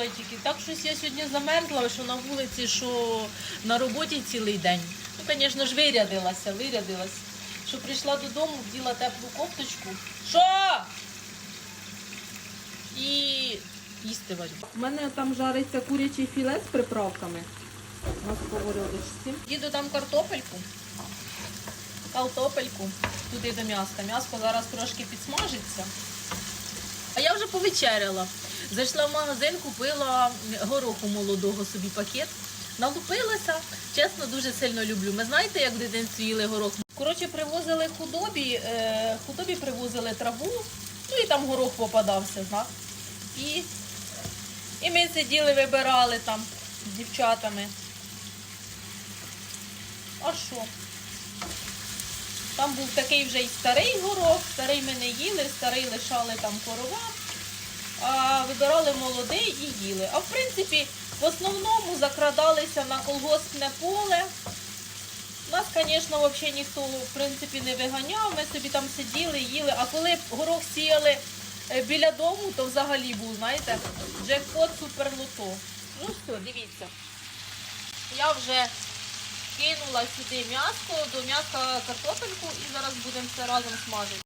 зайчики. Так щось я сьогодні замерзла, що на вулиці, що на роботі цілий день. Ну, звісно ж, вирядилася, вирядилась. Що прийшла додому, вділа теплу кофточку. Що? І їсти варю. У мене там жариться курячий філе з приправками. На сковородочці. Їду там картопельку. Картопельку туди до м'яска. М'яско зараз трошки підсмажиться. А я вже повечеряла. Зайшла в магазин, купила гороху молодого собі пакет. Налупилася. Чесно, дуже сильно люблю. Ми знаєте, як в дитинстві їли горох? Коротше, привозили худобі, е, худобі привозили траву, ну і там горох попадався, знак. І, і ми сиділи, вибирали там з дівчатами. А що? Там був такий вже й старий горох, старий ми не їли, старий лишали там коровам, вибирали молодий і їли. А в принципі, в основному закрадалися на колгоспне поле. Нас, звісно, взагалі ніхто в принципі не виганяв. Ми собі там сиділи, їли. А коли горох сіяли е, біля дому, то взагалі був, знаєте, джекпот суперлото. Ну все, дивіться. Я вже кинула сюди м'ясо, до м'яска картопельку і зараз будемо все разом смажити.